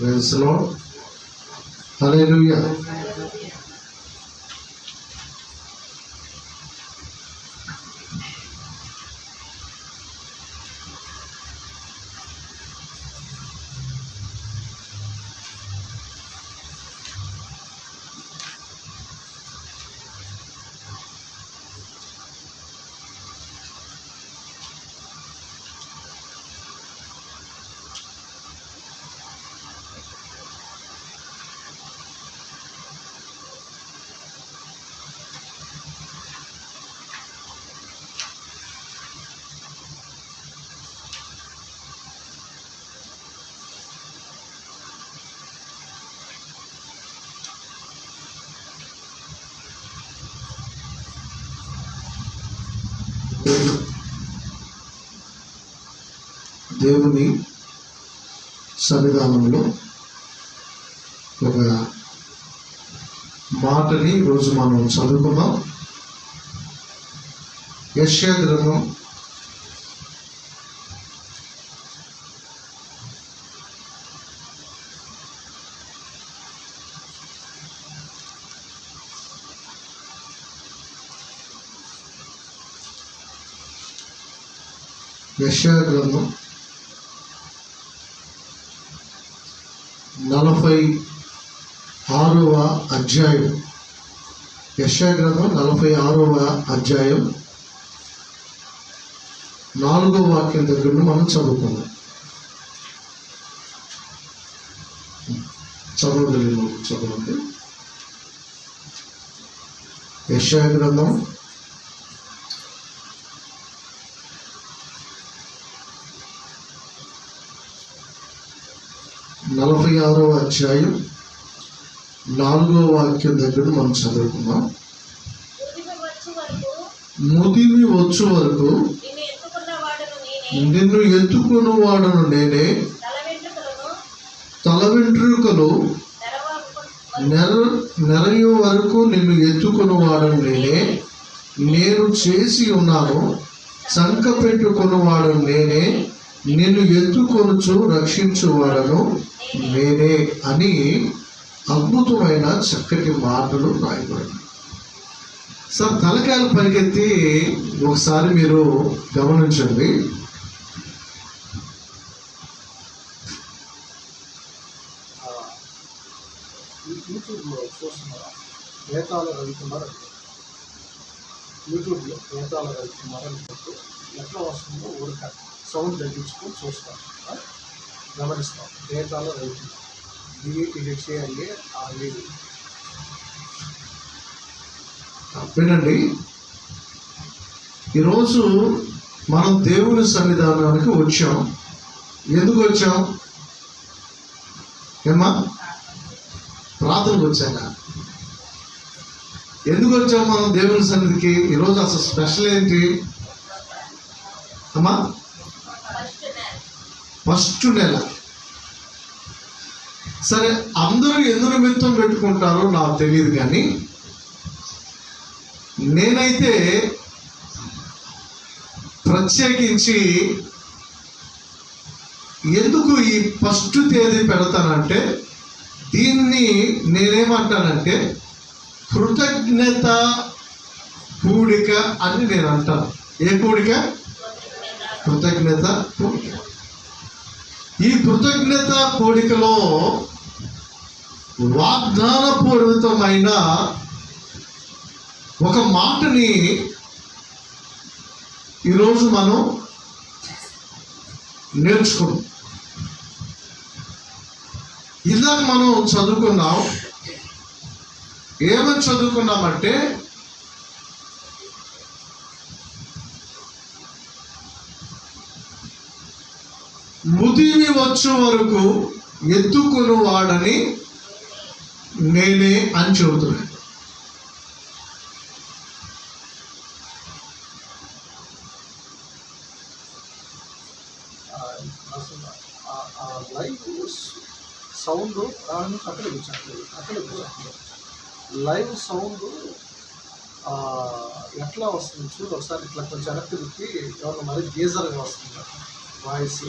Praise lord హల్లెలూయా దేవుని సన్నిధానంలో ఒక మాటని ఈరోజు మనం చదువుకున్నాం యశ్యా గ్రంథం యశ్యా గ్రంథం నలభై ఆరవ అధ్యాయం. యశ్యా గ్రంథం నలభై ఆరవ అధ్యాయం నాలుగో వాక్యం దగ్గర నుండి మనం చదువుకుందాం. చదవగలిగిన చదవండి. యశ్యా గ్రంథం నలభై ఆరవ అధ్యాయం నాలుగో వాక్యం దగ్గర మనం చదువుకున్నాం ముదివి వచ్చు వరకు నిన్ను ఎత్తుకున్న నేనే. ఎత్తుకుని వాడను నేనే తల వెంట్రుకలు నెల నెర నెరయు వరకు నిన్ను ఎత్తుకుని వాడను నేనే. నేను చేసి ఉన్నాను సంక పెట్టుకుని వాడను నేనే. నిన్ను ఎత్తుకొనుచు రక్షించువాడను నేనే అని అద్భుతమైన చక్కటి మాటలు రాయబడి సార్ తలకాయలు పరిగెత్తి ఒకసారి మీరు గమనించండి. యూట్యూబ్లో చూస్తున్నారా వేతాల రవికుమార్ అని యూట్యూబ్లో వేతాల రవికుమార్ అని చెప్పి ఎట్లా వస్తుందో ఊరికారు సౌండ్ తగ్గించుకొని చూస్తాం. ఆ? గమనిస్తాం. వేతాల రవికుమార్ డిఈటిహెచ్ఏఎల్ఏ ఆర్ఏడి వినండి ఈరోజు మనం దేవుని సన్నిధానానికి వచ్చాం. ఎందుకు వచ్చాం? ఏమా ప్రార్థనకు వచ్చాక ఎందుకు వచ్చాం మనం దేవుని సన్నిధికి? ఈరోజు అసలు స్పెషల్ ఏంటి? అమ్మా ఫస్ట్ నెల. సరే అందరూ ఎందు నిమిత్తం పెట్టుకుంటారో నాకు తెలియదు కానీ నేనైతే ప్రత్యేకించి ఎందుకు ఈ ఫస్ట్ తేదీ పెడతానంటే దీన్ని నేనేమంటానంటే కృతజ్ఞత కూడిక అని నేను అంటాను ఏ కూడిక? కృతజ్ఞత కూడిక ఈ కృతజ్ఞత కోడికలో వాగ్దానపూర్వితమైన ఒక మాటని ఈరోజు మనం నేర్చుకున్నాం. ఇందాక మనం చదువుకున్నాం. ఏమని చదువుకున్నామంటే ముదిమి వచ్చు వరకు ఎత్తుకుని వాడని నేనే అని చెబుతున్నాను. లైవ్ సౌండ్ దాని అక్కడ కూర్చోండి అక్కడ లైవ్ సౌండ్ ఎట్లా వస్తుంది? చూడు ఒకసారి ఇట్లా కొంచెం వెనక్కి తిప్పి ఏమన్నా మరి గేజర్గా వస్తుంది? వాయిస్.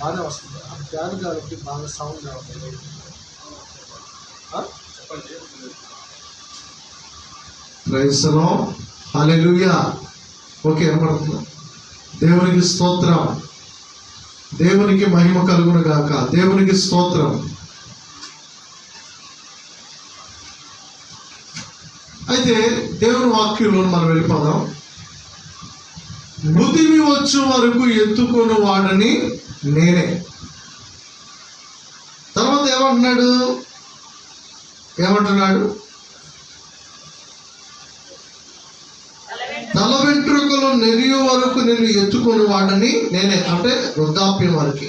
బాగానే వస్తుంది. ఫ్యాన్ కాబట్టి బాగా సౌండ్ అవుతుంది ఆ? ఓకే ఏమడుతున్నా దేవునికి స్తోత్రం. దేవునికి మహిమ కలుగును గాక. దేవునికి స్తోత్రం. అయితే దేవుని వాక్యంలో మనం వెళ్ళిపోదాం. మృతివి వచ్చు వరకు ఎత్తుకొని వాడని నేనే. తర్వాత ఏమంటున్నాడు? ఏమంటున్నాడు? తల వెంట్రుకలు తల నెరియు వరకు నేను ఎత్తుకొని వాడని నేనే. అంటే వృద్ధాప్యం వరకు.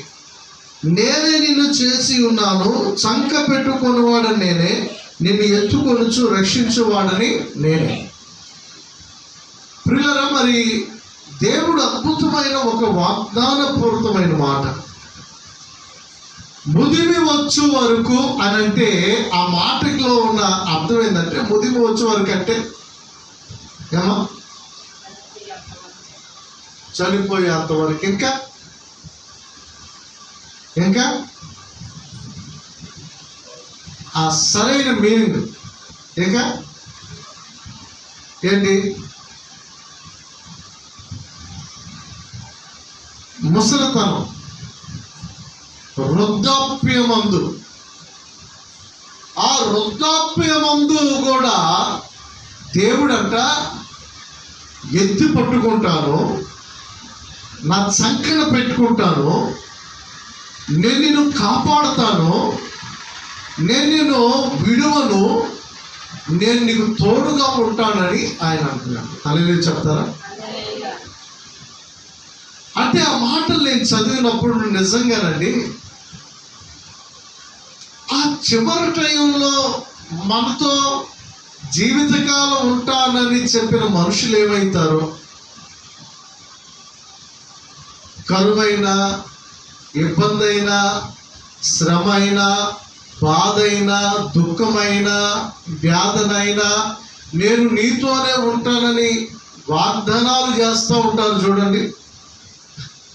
నేనే నిన్ను చేసి ఉన్నాను చంక పెట్టుకొని వాడని నేనే నిన్ను ఎత్తుకొనుచు రక్షించువాడని నేనే. ప్రియులరా మరి దేవుడు అద్భుతమైన ఒక వాగ్దానపూరితమైన మాట. ముదిమి వచ్చు వరకు అని అంటే ఆ మాటలో ఉన్న అర్థం ఏంటంటే ముదిమి వచ్చే వరకు అంటే ఏమా? చనిపోయేంత వరకు ఇంకా? ఇంకా? ఆ సరైన మీనింగ్ ఇంకా? ఏంటి? ముసలితనం. వృద్ధాప్యమందు. ఆ వృద్ధాప్యమందు కూడా దేవుడంట ఎత్తి పట్టుకుంటాను నా సంకన పెట్టుకుంటాను నేను నిన్ను కాపాడుతాను నేను నిన్ను విడువను నేను నీకు తోడుగా ఉంటానని ఆయన అంటున్నాడు. తల్లి చెప్తారా? అంటే ఆ మాటలు నేను చదివినప్పుడు నిజంగానండి ఆ చివరి టైంలో మనతో జీవితకాలం ఉంటానని చెప్పిన మనుషులు ఏమవుతారో కరువైనా ఇబ్బంది అయినా శ్రమ అయినా బాధ అయినా దుఃఖమైనా వ్యాధనైనా నేను నీతోనే ఉంటానని వాగ్దానాలు చేస్తూ ఉంటారు చూడండి.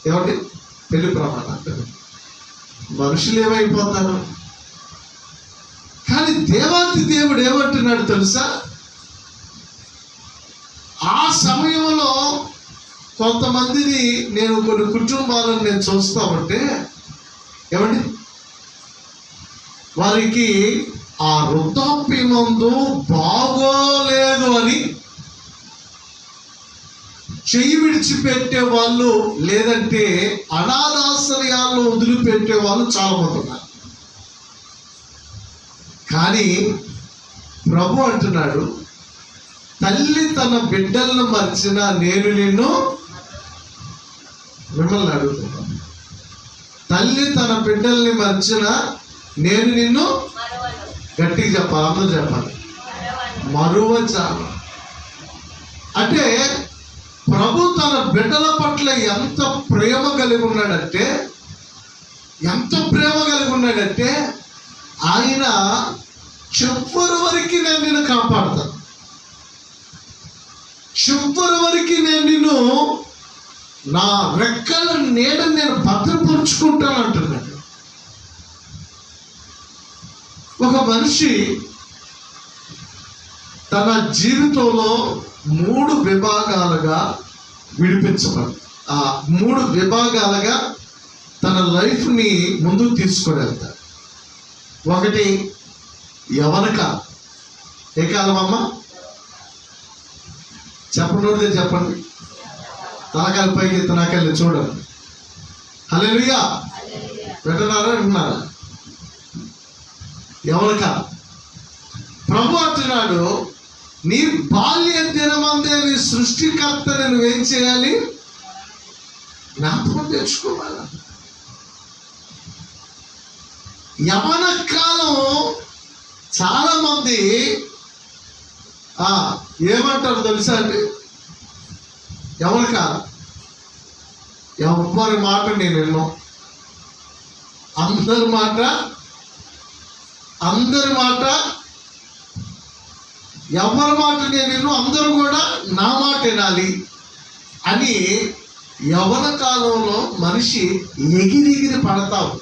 ఏమండి? పెళ్ళి ప్రమాణాలు మనుషులు ఏమైపోతారు? కానీ దేవాతి దేవుడు ఏమంటున్నాడు తెలుసా? ఆ సమయంలో కొంతమందిని నేను కొన్ని కుటుంబాలను నేను చూస్తా ఉంటే ఏమండి? వారికి ఆ వృద్ధాప్యమందు బాగోలేదు అని చెయ్యి విడిచిపెట్టే వాళ్ళు లేదంటే అనాథాశ్రయాల్లో వదిలిపెట్టే వాళ్ళు చాలా మంది ఉన్నారు. కానీ ప్రభు అంటున్నాడు తల్లి తన బిడ్డలను మర్చిన నేను నిన్ను మిమ్మల్ని అడుగుతున్నాను. తల్లి తన బిడ్డల్ని మర్చిన నేను నిన్ను గట్టిగా చెప్పాలి అందరూ చెప్పాలి. మరువ మరువచాను అంటే ప్రభు తన బిడ్డల పట్ల ఎంత ప్రేమ కలిగి ఉన్నాడంటే ఎంత ప్రేమ కలిగి ఉన్నాడంటే ఆయన చివరి వరకు నేను నిన్ను కాపాడుతాను. చివరి వరకు నేను నిన్ను నా రెక్కల నీడ నేను భద్రపరుచుకుంటాను అంటున్నాడు. ఒక మనిషి తన జీవితంలో మూడు విభాగాలుగా విడిపించబడి ఆ మూడు విభాగాలుగా తన లైఫ్ని ముందుకు తీసుకొని ఒకటి యవనక. ఏ కాలం అమ్మ? చెప్పండి చెప్పండి. తలకాయలు పైకి తలకాయలు చూడండి. హలో వింటున్నారా వింటున్నారా? యవనక. ప్రభు అంటున్నాడు నీ బాల్య దినమందే నీ సృష్టికర్తని నువ్వేం చేయాలి? జ్ఞాపకం తెచ్చుకోవాలి? యవన కాలం చాలా మంది ఏమంటారు తెలుసా అండి? ఎవరి కాలం ఎవరి మాట నేను విన్నాను అందరి మాట అందరి మాట ఎవరి మాట నేను విన్ను అందరూ కూడా నా మాట వినాలి అని యవన కాలంలో మనిషి ఎగిరిగిరి పడతావు.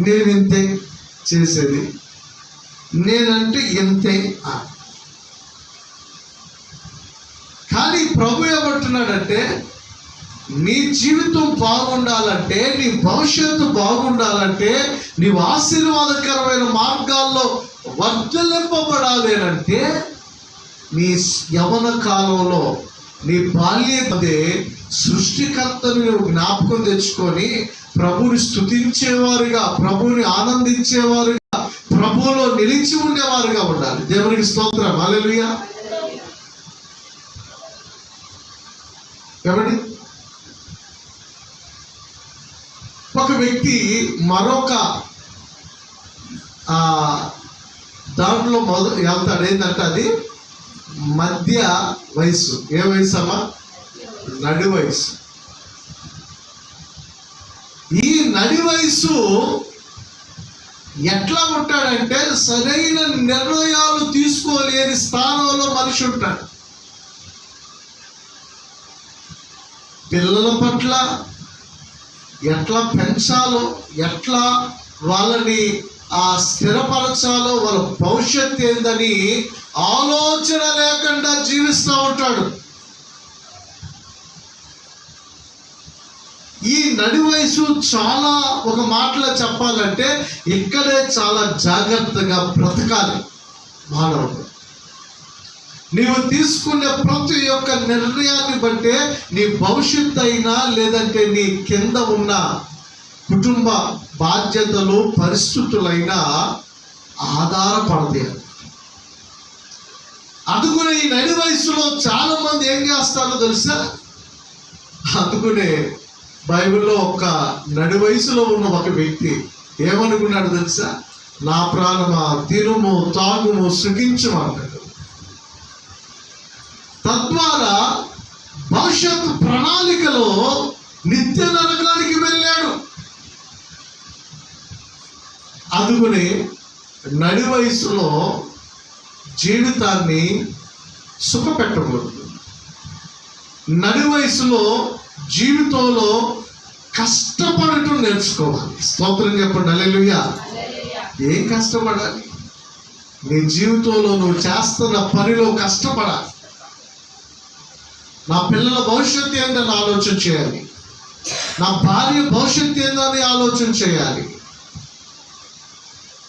నేను ఇంతే చేసేది? నేనంటే ఇంతే కానీ ప్రభు ఏమంటున్నాడంటే నీ జీవితం బాగుండాలంటే నీ భవిష్యత్తు బాగుండాలంటే నీవు ఆశీర్వాదకరమైన మార్గాల్లో వర్ధలింపబడాలి అంటే నీ యవన కాలంలో నీ బాల్యపదే సృష్టికర్తను జ్ఞాపకం తెచ్చుకొని ప్రభుని స్తుతించేవారుగా ప్రభుని ఆనందించేవారుగా ప్రభువులో నిలిచి ఉండేవారుగా ఉండాలి. దేవునికి స్తోత్రం. అలెలుయా ఎవరి ఒక వ్యక్తి మరొక దాంట్లో మొదలు వెళ్తాడు. ఏంటంటే అది మధ్య వయసు ఏ వయసు అమ్మా? నడి వయసు ఈ నడి వయసు ఎట్లా ఉంటాడంటే సరైన నిర్ణయాలు తీసుకోలేని స్థానంలో మనిషి ఉంటాడు. పిల్లల పట్ల ఎట్లా పెంచాలో ఎట్లా వాళ్ళని ఆ స్థిరపరచాలో వాళ్ళ భవిష్యత్ ఏందని ఆలోచన లేకుండా జీవిస్తూ ఉంటాడు. ఈ నడి వయసు చాలా ఒక మాటలో చెప్పాలంటే ఇక్కడే చాలా జాగ్రత్తగా బ్రతకాలి మానవుడు. నీవు తీసుకునే ప్రతి యొక్క నిర్ణయాన్ని బట్టే నీ భవిష్యత్తు అయినా లేదంటే నీ కింద ఉన్న కుటుంబ బాధ్యతలు పరిస్థితులైనా ఆధారపడతాయి. అందుకునే ఈ నడి వయసులో చాలా మంది ఏం చేస్తారో తెలుసా? అందుకునే బైబిల్లో ఒక నడి వయసులో ఉన్న ఒక వ్యక్తి ఏమనుకున్నాడు తెలుసా? నా ప్రాణమా తినుము తాగుము సుఖించమన్నాడు తద్వారా భవిష్యత్ ప్రణాళికలో నిత్య నరకానికి వెళ్ళాడు. అందుకని నడి వయసులో జీవితాన్ని సుఖపెట్టకూడదు. నడి వయసులో జీవితంలో కష్టపడటం నేర్చుకోవాలి. స్తోత్రం చెప్పండి అల్లెలుయ్యా ఏం కష్టపడాలి? నీ జీవితంలో నువ్వు చేస్తున్న పనిలో కష్టపడాలి. నా పిల్లల భవిష్యత్తు ఏంటని ఆలోచన చేయాలి. నా భార్య భవిష్యత్తు ఏందని ఆలోచన చేయాలి.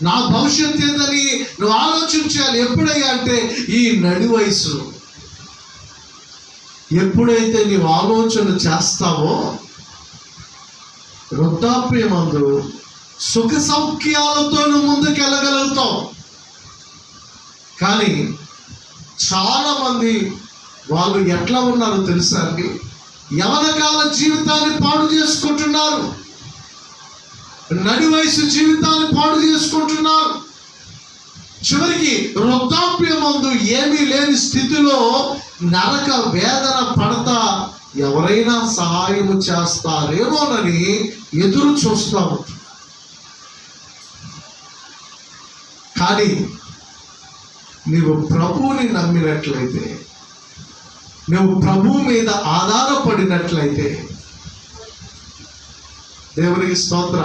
నా భవిష్యత్తు ఏందని నువ్వు ఆలోచన చేయాలి. ఎప్పుడయ్యా అంటే ఈ నడి వయసులో. ఎప్పుడైతే నీవు ఆలోచన చేస్తావో వృద్ధాప్యమందు సుఖ సౌఖ్యాలతో నువ్వు ముందుకు వెళ్ళగలుగుతావు. కానీ చాలామంది వాళ్ళు ఎట్లా ఉన్నారో తెలుసా అండి? యవనకాల జీవితాన్ని పాడు చేసుకుంటున్నారు. నడి వయసు జీవితాన్ని పాడు చేసుకుంటున్నారు. చివరికి వృద్ధాప్యమందు ఏమీ లేని స్థితిలో నరక వేదన పడతా ఎవరైనా సహాయం చేస్తారేమోనని ఎదురు చూస్తూ కానీ నీవు ప్రభువుని నమ్మినట్లయితే నువ్వు ప్రభు మీద ఆధారపడినట్లయితే దేవునికి స్తోత్ర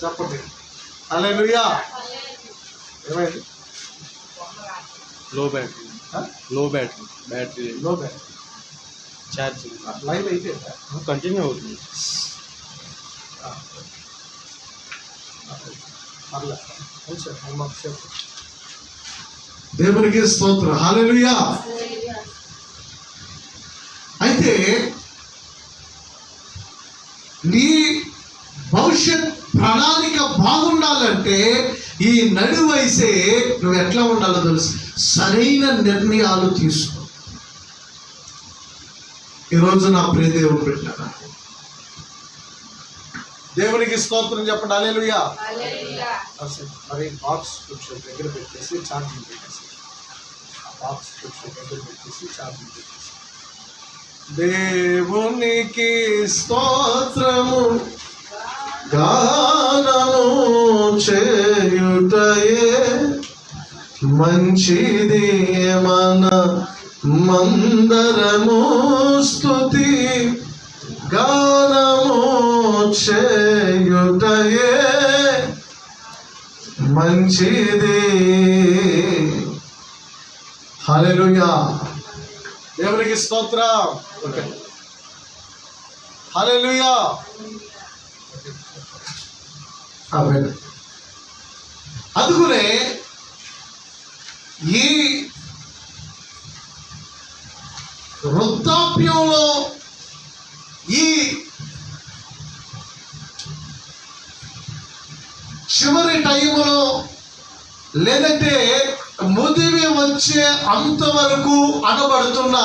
చెప్పండి. అలెలుయా ఏమైంది? Low battery low battery battery low back charging live అయితే కంటిన్యూ అవుతుంది. పర్లేదు కొంచెం హోంవర్క్ సేపు దేవునికి స్తోత్రం. హాలెలుయా అయితే నీ భవిష్యత్ ప్రణాళిక బాగుండాలంటే ఈ నడు వయసే నువ్వు ఎట్లా ఉండాలో తెలుసు. సరైన నిర్ణయాలు తీసుకో. ఈరోజు నా ప్రియదేవుడు పెట్టారా దేవునికి స్తోత్రం చెప్పండి. అలేలుయా మరి బాక్స్ కొంచెం దగ్గర పెట్టేసి ఛార్జింగ్ పెట్టేసి ఆ బాక్స్ కొంచెం దగ్గర పెట్టేసి ఛార్జింగ్ పెట్టేసి. దేవునికి స్తోత్రము గానము చేయుటయే మంచిది మన మందరము స్తుతి. గానము చేయుటయే మంచిది. హలెలుయా దేవునికి స్తోత్రం. ఓకే. హల్లెలూయా. ఆమేన్. ఈ వృద్ధాప్యంలో ఈ చివరి టైంలో లేదంటే ముదివి వచ్చే అంతవరకు అనబడుతున్న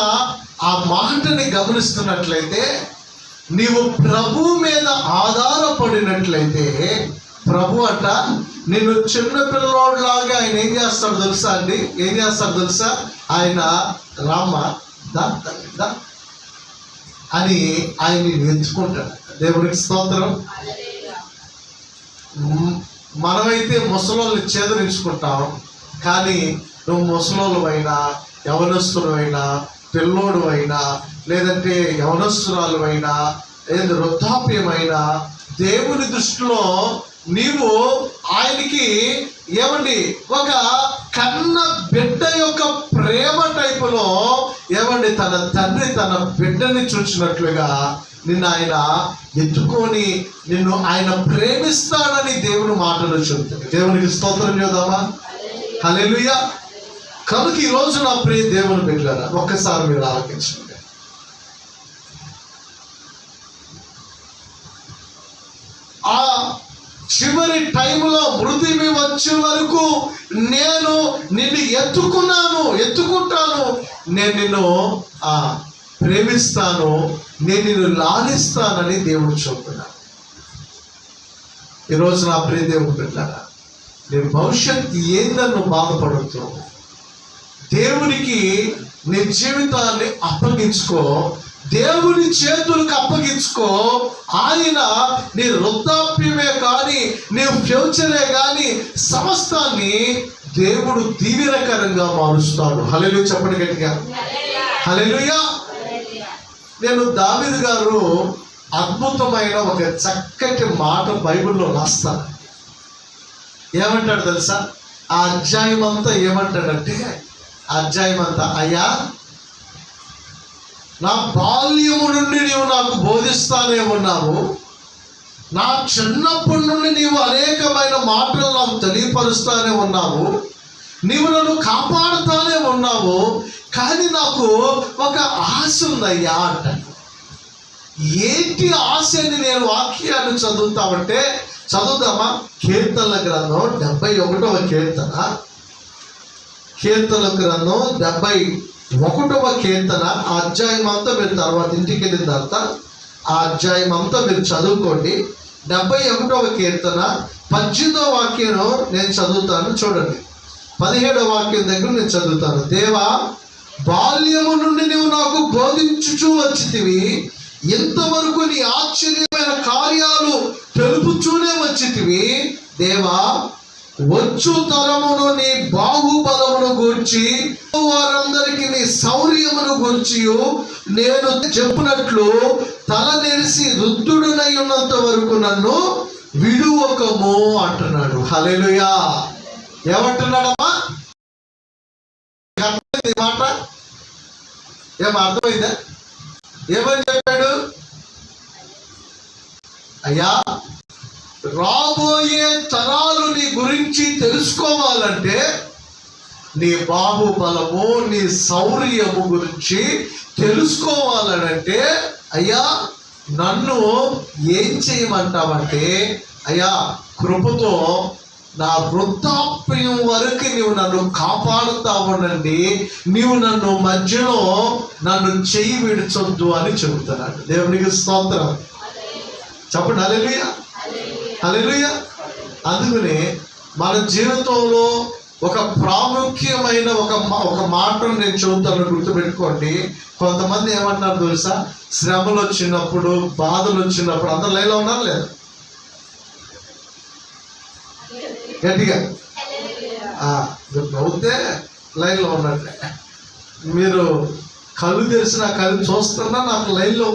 ఆ మాటని గమనిస్తున్నట్లయితే నీవు ప్రభు మీద ఆధారపడినట్లయితే ప్రభు అంట నిన్ను చిన్న పిల్లోడ్లాగా ఆయన ఏం చేస్తాడు తెలుసా అండి? ఏం చేస్తాడు తెలుసా? ఆయన రామ దా తల్లి, దా అని ఆయన ఎంచుకుంటాడు దేవునికి స్తోత్రం. మనమైతే ముసలోళ్ళు చేదరించుకుంటాం. కానీ నువ్వు ముసలోళ్ళు అయినా యవనస్తులు అయినా పిల్లోడు అయినా లేదంటే యవనస్తురాలు అయినా లేదు వృద్ధాప్యమైనా దేవుని దృష్టిలో నీవు ఆయనకి ఏమండి? ఒక కన్న బిడ్డ యొక్క ప్రేమ టైపులో ఏమండి? తన తండ్రి తన బిడ్డని చూచినట్లుగా నిన్ను ఆయన ఎత్తుకొని నిన్ను ఆయన ప్రేమిస్తాడని దేవుని మాటలు చెబుతాడు. దేవునికి స్తోత్రం చేద్దామా హలెలుయ కనుక ఈ రోజు నా ప్రియ దేవుని బిడ్డారా ఒక్కసారి మీరు ఆలోచించండి ఆ చివరి టైంలో మృతిమి వచ్చే వరకు నేను నిన్ను ఎత్తుకున్నాను ఎత్తుకుంటాను. నేను నిన్ను ఆ ప్రేమిస్తాను నేను నిన్ను లాలిస్తానని దేవుడు చెబుతున్నాను ఈరోజు నా ప్రియ దేవుడు పెట్టారా నేను భవిష్యత్తు ఏందన్ను బాధపడుతూ దేవునికి నీ జీవితాన్ని అప్పగించుకో దేవుని చేతులకు అప్పగించుకో ఆయన నీ వృద్ధాప్యమే కానీ నీ ఫ్యూచరే కానీ సమస్తాన్ని దేవుడు దీవెనకరంగా మారుస్తాడు. హల్లెలూయా చెప్పండి గట్టిగా. హల్లెలూయా. నేను దావిద్ గారు అద్భుతమైన ఒక చక్కటి మాట బైబిల్లో రాస్తాను. ఏమంటాడు తెలుసా? ఆ అధ్యాయం అంతా ఏమంటాడంటే ఆ అధ్యాయం అంతా అయ్యా నా బాల్యము నుండి నీవు నాకు బోధిస్తానే ఉన్నావు. నా చిన్నప్పటి నుండి నీవు అనేకమైన మాటలు నాకు తెలియపరుస్తానే ఉన్నావు. నీవు నన్ను కాపాడుతానే ఉన్నావు కానీ నాకు ఒక ఆశ ఉందయ్యా అంట ఏంటి ఆశ అని నేను వాక్యాన్ని చదువుతామంటే చదువుదామా? కీర్తనల గ్రంథం డెబ్బై ఒకటవ కీర్తన. కీర్తన గ్రంథం డెబ్బై ఒకటవ కీర్తన. ఆ అధ్యాయం అంతా మీరు తర్వాత ఇంటికి వెళ్ళిన తర్వాత ఆ అధ్యాయం అంతా మీరు చదువుకోండి. డెబ్బై ఒకటవ కీర్తన పద్దెనిమిదవ వాక్యం నేను చదువుతాను చూడండి. పదిహేడో వాక్యం దగ్గర నేను చదువుతాను. దేవా బాల్యము నుండి నువ్వు నాకు బోధించుచూ వచ్చితివి. ఇంతవరకు నీ ఆశ్చర్యమైన కార్యాలు తెలుపుచూనే వచ్చితివి. దేవా వచ్చు తరమును నీ బాహుబలమును గూర్చి వారందరికీ నీ శౌర్యమును గూర్చి నేను చెప్పినట్లు తల నెరిసి రుద్దుడునై ఉన్నంత వరకు నన్ను విడువకము అంటున్నాడు. హల్లెలూయా. ఏమంటున్నాడమ్మా? అర్థమైంది ఈ మాట? ఏమో అర్థమైందా? ఏమని చెప్పాడు? అయ్యా రాబోయే తరాలు నీ గురించి తెలుసుకోవాలంటే నీ బాహుబలము నీ శౌర్యము గురించి తెలుసుకోవాలనంటే అయ్యా నన్ను ఏం చేయమంటావంటే అయ్యా కృపతో నా వృద్ధాప్యం వరకు నీవు నన్ను కాపాడుతావునండి నీవు నన్ను మధ్యలో నన్ను చెయ్యి విడిచొద్దు అని చెబుతున్నాడు. దేవునికి స్తోత్రం. చెప్పండి అలెలుయ అలెలుయ అందుకనే మన జీవితంలో ఒక ప్రాముఖ్యమైన ఒక మా- ఒక మాటను నేను చెబుతాను గుర్తుపెట్టుకోండి. కొంతమంది ఏమంటారు తెలుసా? శ్రమలు వచ్చినప్పుడు బాధలు వచ్చినప్పుడు అందరు లైన్లో ఉన్నారు లేదు? గట్టిగా. నవ్వుతే లైన్లో ఉన్నట్లే మీరు కళ్ళు తెరిచిన కళ్ళు చూస్తున్నా నాకు లైన్లో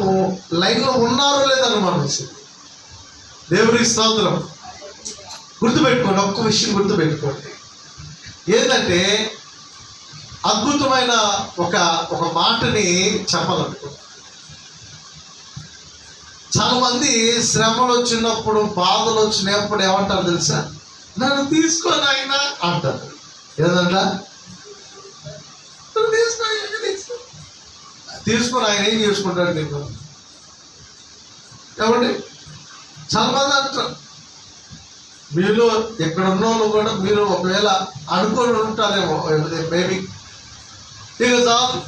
లైన్లో ఉన్నారో లేదని మనసు దేవుడికి స్తోత్రం. గుర్తుపెట్టుకోండి ఒక్క విషయం గుర్తుపెట్టుకోండి. ఏంటంటే అద్భుతమైన ఒక ఒక మాటని చెప్పాలనుకో చాలామంది శ్రమలు వచ్చినప్పుడు బాధలు వచ్చినప్పుడు ఏమంటారు తెలుసా? నన్ను తీసుకొని ఆయన? అంటారు. ఏదంట? "నన్ను తీసుకో, ఆయన తీసుకొని ఆయన ఏం చేసుకుంటాడు నీకు? ఏమండి? చాలా మంది అంటారు. మీరు ఇక్కడ ఉన్న వాళ్ళు కూడా మీరు ఒకవేళ అనుకొని ఉంటారేమో మేబీ ఇక చాలు.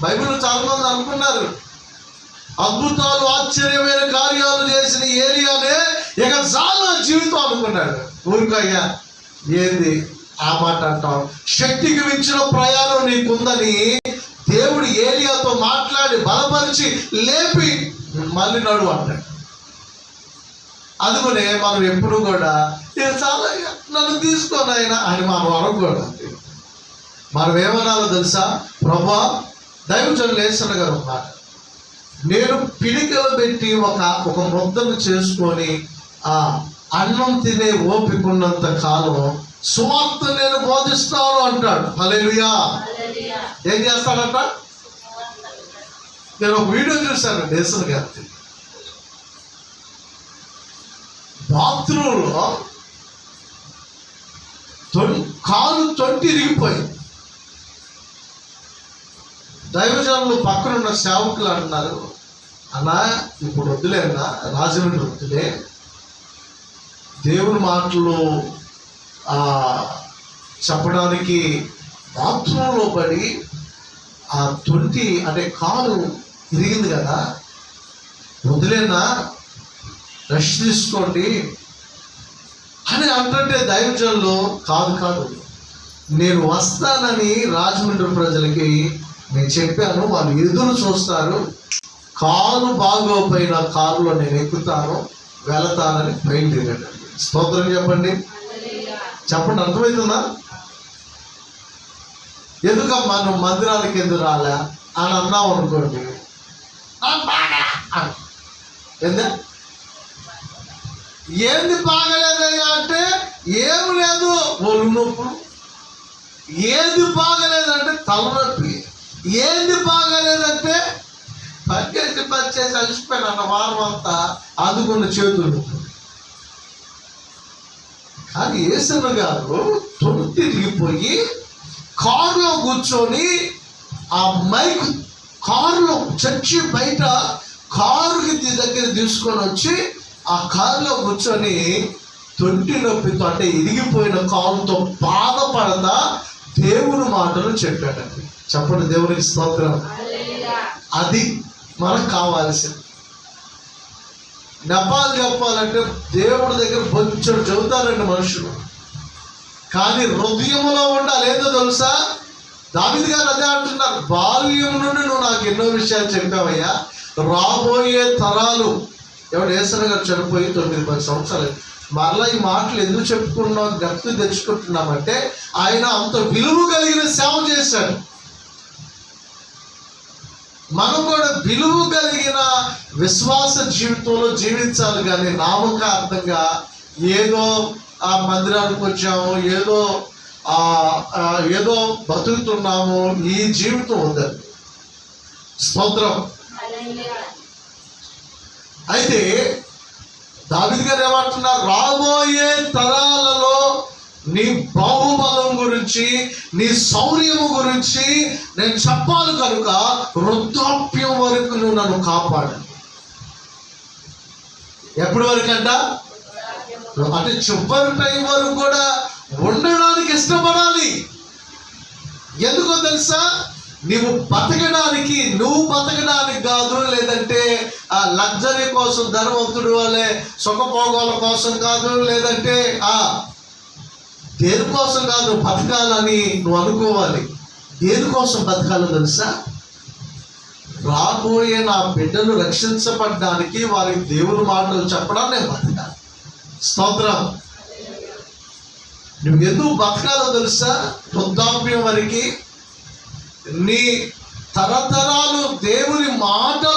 బైబిల్ చాలా మంది అనుకున్నారు. అద్భుతాలు ఆశ్చర్యమైన కార్యాలు చేసిన ఏరియానే ఇక చాలా జీవితం అనుకున్నాడు. ఊరికయ్యా ఏంది ఆ మాట అంటాం శక్తికి మించిన ప్రయాణం నీకుందని దేవుడు ఏలియాతో మాట్లాడి బలపరిచి లేపి మళ్ళీ నడువు అంటాడు. అందుకనే మనం ఎప్పుడు కూడా నేను చాలా నన్ను తీసుకొని ఆయన అని మనం అనకూడదు మనం ఏమనాలో తెలుసా? ప్రభా దైవజన్ వేసిన గారు ఒక మాట నేను పిడికలు పెట్టి ఒక ఒక ముద్దను చేసుకొని ఆ అన్నం తినే ఓపిక ఉన్నంత కాలం సువార్త నేను బోధిస్తాను అంటాడు. హల్లెలూయా. ఏం చేస్తాడంట? నేను ఒక వీడియో చూశాను నేసన్ గారి బాత్రూంలో తొం- కాలు తొంటి ఇరిగిపోయింది. దైవజనులు పక్కన ఉన్న సేవకులు అంటున్నారు అన్నా ఇప్పుడు వద్దులేనా రాజమండ్రి వద్దులే దేవుని మాటలు చెప్పడానికి బాత్రూంలో పడి ఆ తొంటి అంటే కాలు ఇరిగింది కదా. వదిలేనా? రెస్ట్ తీసుకోండి. అని అంటుంటే దైవజనులు కాదు కాదు. నేను వస్తానని రాజమండ్రి ప్రజలకి నేను చెప్పాను. వాళ్ళు ఎదురు చూస్తారు. కాలు బాగోపోయిన కారులో నేను ఎక్కుతాను. వెళతానని బయలుదేరాడు. స్తోత్రం చెప్పండి. చెప్పండి అర్థమవుతుందా? ఎందుకమ్మా నువ్వు మందిరానికి ఎందుకు రాలే? అని అన్నావు అనుకోండి. "ఆ, ఏంది? బాగలేదయ్యా అంటే ఏమి లేదు. ఒళ్ళు నొప్పులు ఏది బాగలేదంటే తలనొప్పి. ఏది బాగలేదంటే పచ్చేసి పచ్చేసి అలసిపోయిన వారం అంతా అందుకున్న చేతులు కానీ ఏసన్న గారు తొలి తిరిగిపోయి కారులో కూర్చొని ఆ మైక్ కారులో చర్చి బయట కారుకి ది- దగ్గర తీసుకొని వచ్చి ఆ కారులో కూర్చొని తొంటి నొప్పితో అంటే ఇరిగిపోయిన కాలుతో బాధపడతా దేవుని మాటలు చెప్పాడండి. చెప్పండి దేవునికి స్తోత్రం. అది మనకు కావాల్సింది. నెపాలు చెప్పాలంటే దేవుడి దగ్గర కొంచెం చెబుతారండి మనుషులు. కానీ హృదయంలో ఉండాలి. ఏదో తెలుసా? దావిది గారు అదే అంటున్నారు. బాల్యం నుండి నువ్వు నాకు ఎన్నో విషయాలు చెప్పావయ్యా. రాబోయే తరాలు ఎవడు ఏసన గారు చనిపోయి తొమ్మిది పది సంవత్సరాలు మరలా ఈ మాటలు ఎందుకు చెప్పుకున్నాం గప్తి తెచ్చుకుంటున్నామంటే ఆయన అంత విలువ కలిగిన సేవ చేశాడు. మనం కూడా విలువ కలిగిన విశ్వాస జీవితంలో జీవించాలి కానీ నామకార్థంగా ఏదో ఆ మందిరానికి వచ్చాము ఏదో ఏదో బతుకుతున్నాము ఈ జీవితం ఉందండి స్తోత్రం. అయితే దావిద్ గారు ఏమంటున్నారు? రాబోయే తరాలలో నీ బాహుబలం గురించి నీ శౌర్యము గురించి నేను చెప్పాలి కనుక వృద్ధాప్యం వరకు నువ్వు నన్ను కాపాడు. ఎప్పటి వరకు అంట అంటే చివరి టైం వరకు కూడా ఉండడానికి ఇష్టపడాలి. ఎందుకో తెలుసా? నువ్వు బతకడానికి నువ్వు బతకడానికి కాదు లేదంటే ఆ లగ్జరీ కోసం ధనవంతుడు వాళ్ళే సుఖభోగాల కోసం కాదు లేదంటే ఆ దేనికోసం కాదు బతకాలని నువ్వు అనుకోవాలి. దేనికోసం బతకాలో తెలుసా? రాబోయే నా బిడ్డలు రక్షించబడ్డానికి వారికి దేవుని మాటలు చెప్పడం నేను బతకాలి స్తోత్రం. నువ్వు ఎందుకు బతకాలో తెలుసా? వృద్ధాప్యం వరకు నీ తరతరాలు దేవుని మాట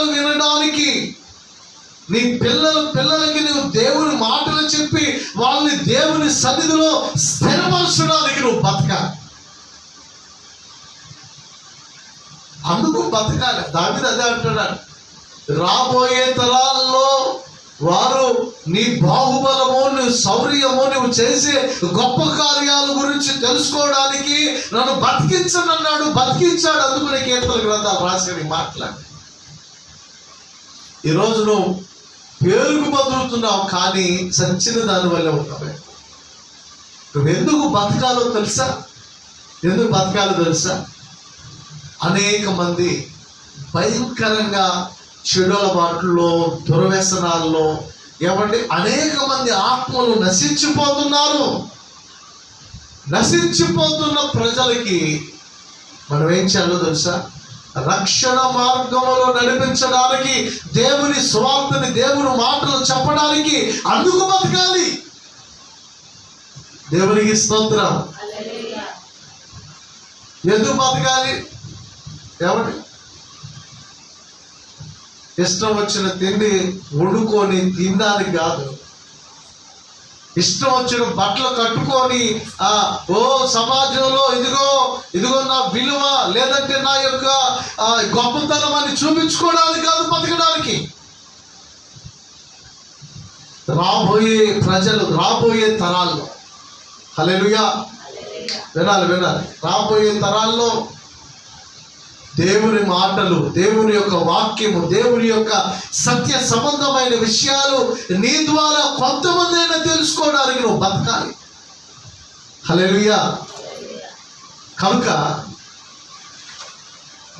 నీ పిల్లలు పిల్లలకి నువ్వు దేవుని మాటలు చెప్పి వాళ్ళని దేవుని సన్నిధిలో స్థిరపరచడానికి నువ్వు బతకాలి. అందుకు బతకాలి. దాని అదే అంటున్నాడు. రాబోయే తరాల్లో వారు నీ బాహుబలము నువ్వు శౌర్యము నువ్వు చేసే గొప్ప కార్యాల గురించి తెలుసుకోవడానికి నన్ను బతికించనన్నాడు బతికించాడు. అందుకునే కీర్తన గ్రంథాలు రాసిన మాట్లాడి ఈరోజు నువ్వు పేరుకు బతుకుతున్నావు కానీ చచ్చిన దాని వల్ల ఉన్నావే నువ్వు ఎందుకు బతకాలో తెలుసా? ఎందుకు బతకాలో తెలుసా? అనేక మంది భయంకరంగా చెడు అలవాట్లలో దుర్వ్యసనాల్లో ఏమంటే అనేక మంది ఆత్మలు నశించిపోతున్నారు. నశించిపోతున్న ప్రజలకి మనం ఏం చేయాలో తెలుసా? రక్షణ మార్గములో నడిపించడానికి దేవుని స్వార్థని దేవుని మాటలు చెప్పడానికి అందుకు బతకాలి. దేవునికి స్తోత్రం. ఎందుకు బతకాలి? ఏమండి ఇష్టం వచ్చిన తిండి వండుకొని తినడానికి కాదు. ఇష్టం వచ్చిన బట్టలు కట్టుకొని ఆ ఓ సమాజంలో ఇదిగో ఇదిగో నా విలువ లేదంటే నా యొక్క గొప్పతనం అని చూపించుకోవడానికి కాదు బతకడానికి. రాబోయే ప్రజలు రాబోయే తరాల్లో. హల్లెలూయా. వినాలి వినాలి. రాబోయే తరాల్లో దేవుని మాటలు దేవుని యొక్క వాక్యము దేవుని యొక్క సత్య సంబంధమైన విషయాలు నీ ద్వారా కొంతమంది అయినా తెలుసుకోవడానికి నువ్వు బతకాలి. హల్లెలూయా. కనుక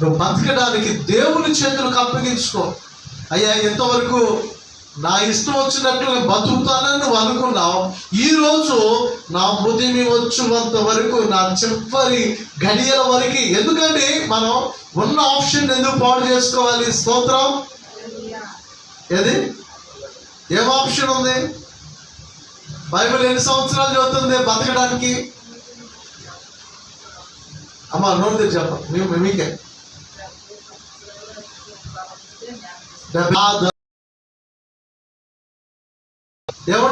నువ్వు బతకడానికి దేవుని చేతులకు అప్పగించుకో. అయ్యా ఎంతవరకు నా ఇష్టం వచ్చినట్లు నేను బతుకుతానని నువ్వు అనుకున్నావు. ఈరోజు నా బుద్ధిమి వచ్చున్నంత వరకు నా చివరి గడియల వరకు. ఎందుకంటే మనం ఉన్న ఆప్షన్ ఎందుకు పాడు చేసుకోవాలి? స్తోత్రం. ఏది? ఏం ఆప్షన్ ఉంది? బైబిల్ ఎన్ని సంవత్సరాలు చదువుతుంది బతకడానికి? అమ్మ నోటి చెప్ప. మేము మీకే. డెబ్బై- ఆ ద- ఏమంటే